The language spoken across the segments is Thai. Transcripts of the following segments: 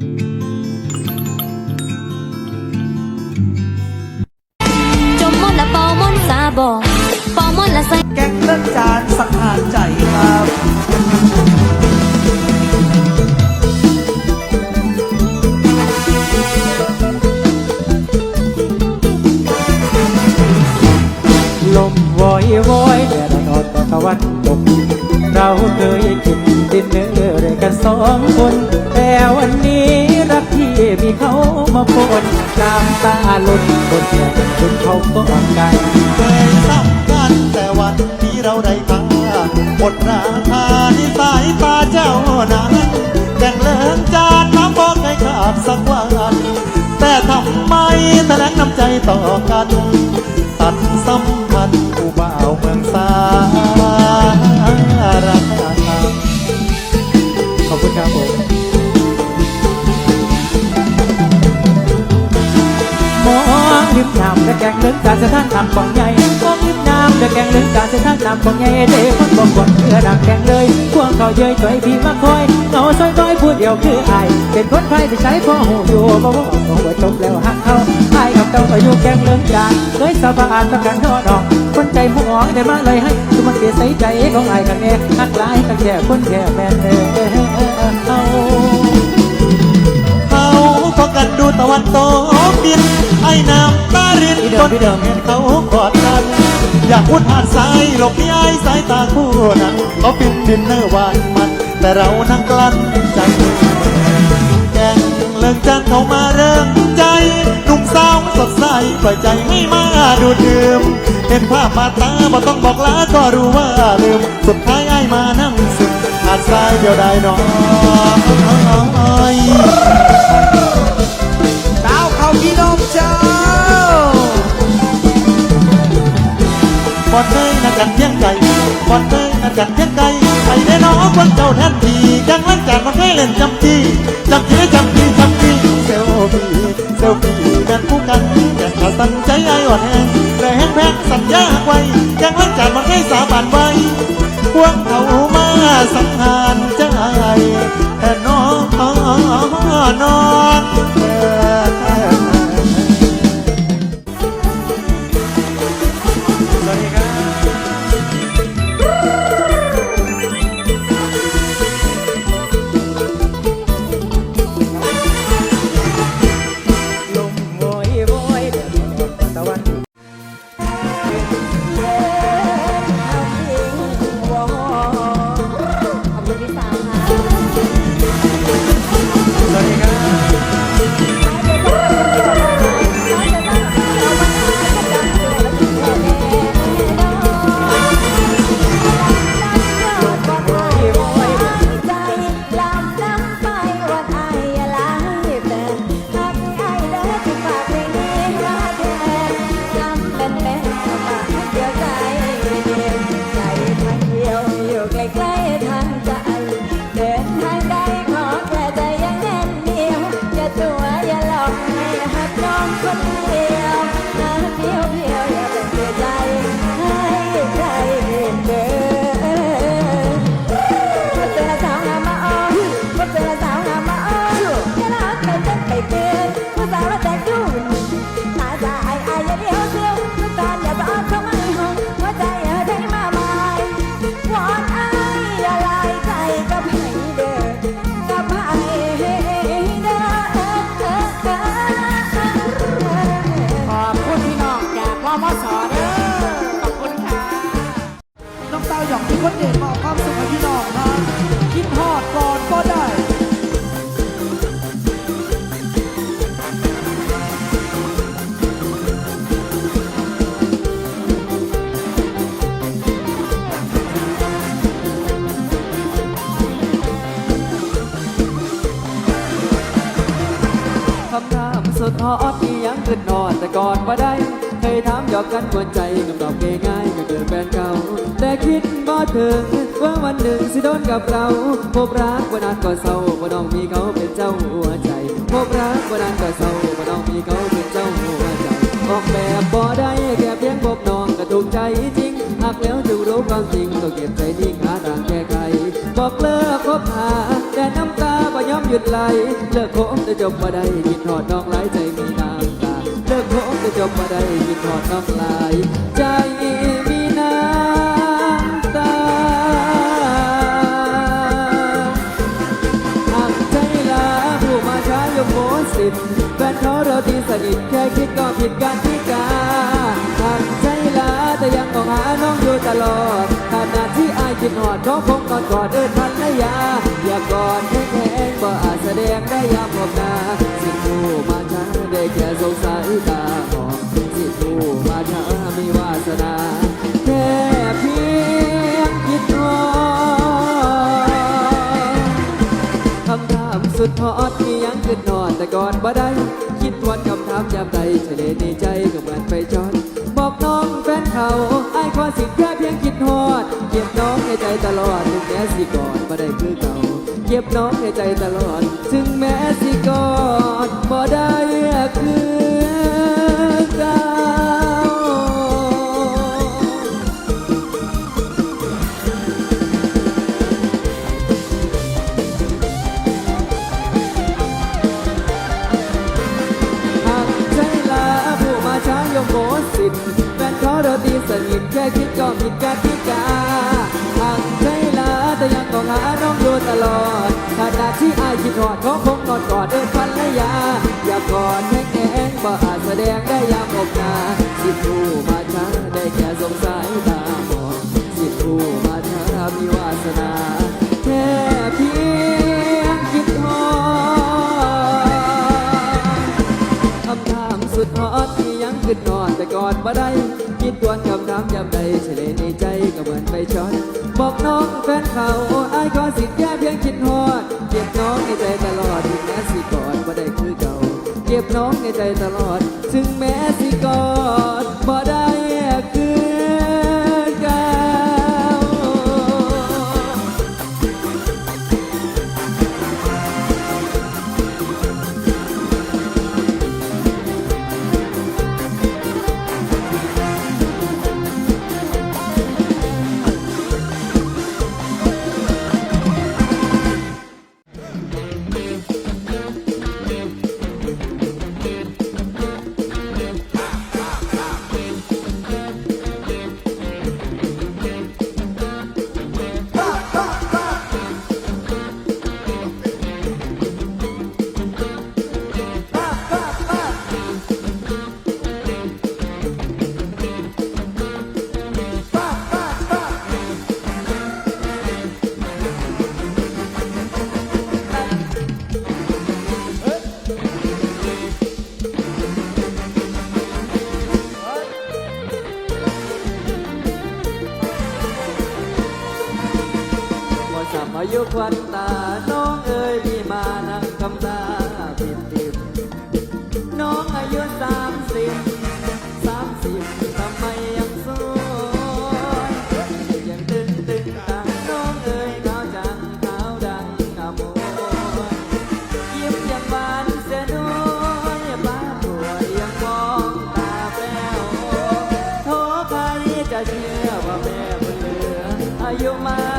จมมนละเป่ามนต์สาบอเป่ามนละใส่แกงเลิกจานสังหารใจครับลมวอยวอยแดดอ่อนตะวันตก เราเคยกินดินเนอร์ด้วยกันสองคน แต่วันนี้รักที่มีเขามาปนน้ำตาหล่นบนแก้มคุณเขาก็อ่อนกันเคยซ้ำกันแต่วันที่เราได้พาหมดราคาที่สายตาเจ้านั้นแบ่งเลิงจานน้ำบอกให้ขาดสักวันแต่ทำไมแถลงน้ำใจต่อกัน ตัดสัมพันธ์ผู้บ่าวเมืองสาร องริมน้ำและแกงลึกการเส้นทางน้ำของใหญ่มองริมน้ำและแกงลึกการเส้นทางน้ำของใหญ่เด็กคนบอกก่อนเพื่อดักแกงเลยพวกเขาเย้ยต่อยพี่มาคอยเงาซอยต้อยพูดเดียวคือไอเป็นคนไทยที่ใช้พ่อหูอยู่บ่ว่าของว่าจบแล้วหักเขาไอกับเจ้าอายุแกงเลิกจานเลยสบายประกันทอดอกคนใจหมองได้มาเลยให้ทุกมันเกใส่ใจของไอกันแน่หักหลายกันแค่คนแค่แม่นเด้อเอาเขาพอ ตะวันตกดิน ไอ้น้ำตารินพี่เดิมคนเดิมเห็นเขากอดกัน อยากพูดผ่านสายหลบหนีไอ้สายตาคู่นั้นเขาปินดินเนอร์หวานมัน แต่เรานั่งกลั้นใจแกงเลิกจันเขามาเริ่มใจนุ่มสาวสดใสปล่อยใจให้มาดูดื่มเห็นภาพมาตาบ่ต้องบอกลาก็รู้ว่าลืม สุดท้ายไอ้มานั่งซึมหาดทรายเดียวได้น้อย กกันเพียงไกลไปได้น้องคนเจ้าแทนทีจังลังจากมันให้เล่นจำ คนเด่นมอบความสุขให้พี่น้องครับคิดฮอดก่อนก็ได้คำถามสุดฮอตที่ยังขึ้นนอนแต่ก่อนว่าได้เคยถามหยอกกันกวใจกับตอบง่ายๆก็คือแฟนเก่าแต่คิด บ่ถึงว่าวันหนึ่งสิโดนกับเราพบรักวันนั้นก็เศร้าว่าน้องมีเขาเป็นเจ้าหัวใจพบรักวันนั้นก็เศร้าว่าน้องมีเขาเป็นเจ้าหัวใจออกแบบบ่ได้แค่เพียงพบน้องก็ถูกใจจริงหากแล้วจึงรู้ความจริงต้องเก็บใจนิ่งหาทางแก้ไขบอกเลิกคบหาแต่น้ำตาบ่ยอมหยุดไหลเลิกโค้งจะจบมาได้กินหอดน้องไหลใจมีน้ำตาเลิกโค้งจะจบมาได้กินหอดน้องไหลใจ ที่สนิทแค่คิดก็ผิดกันที่กาหากใจลาแต่ยังต้องหาน้องอยู่ตลอดขนาดที่อายคิดหอดเขาคงกอดกอดเอินพันละยา อย่ากอดแห้งๆบ่อาจแสดงได้ยามพบหน้าสิผู้มาช้าได้แค่สงสายตามองสิผู้มาช้ามีวาสนาแค่เพียงคิดหอคำถามสุดฮอตมียังขึ้นนอนแต่ก่อนบ่ได้คิดวันคำถามยามใดเฉลยในใจก็เหมือนไปจอดบอกน้องแฟนเขาไอ้ายขอสิ่งแค่เพียงคิดฮอด เก็บน้องในใจตลอดถึงแม้สิก่อนบ่ได้คือเก่าเก็บน้องในใจตลอด ถึงแม้สิก่อนบ่ได้คือ แค่คิดก็ผิดกันที่กาหากใจลาแต่ยังต้องหาน้องอยู่ตลอดขนาดที่อายคิดหอดเขาคงกอดกอดเดินพันละยา อย่ากอดแห้งแห้งบ่อาจแสดงได้ยามอกนาสิผู้มาช้าได้แค่สงสายตามองสิผู้มาช้ามีวาสนาแค่เพียงคิดหอดคำถามสุดฮอตที่ยังขึ้นนอนแต่ก่อนบ่ได้ คิดวนคำถามยามใดเฉลยในใจก็เหมือนไปช็อตบอกน้องแฟนเขาไอ้ายขอสิทธิ์แค่เพียงคิดฮอดเก็บน้องในใจตลอดถึงแม้สิกอดบ่ได้คือเก่า เก็บน้องในใจตลอด เชื่อว่าแม่บุญเหลืออายุมา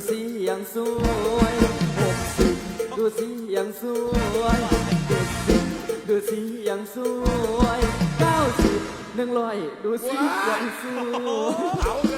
ดูสิยังสวยหกสิบดูสิยังสวยเจ็ดสิบดูสิยังสวยเก้าสิบหนึ่งร้อยดูสิยังสวย เอาแล้ว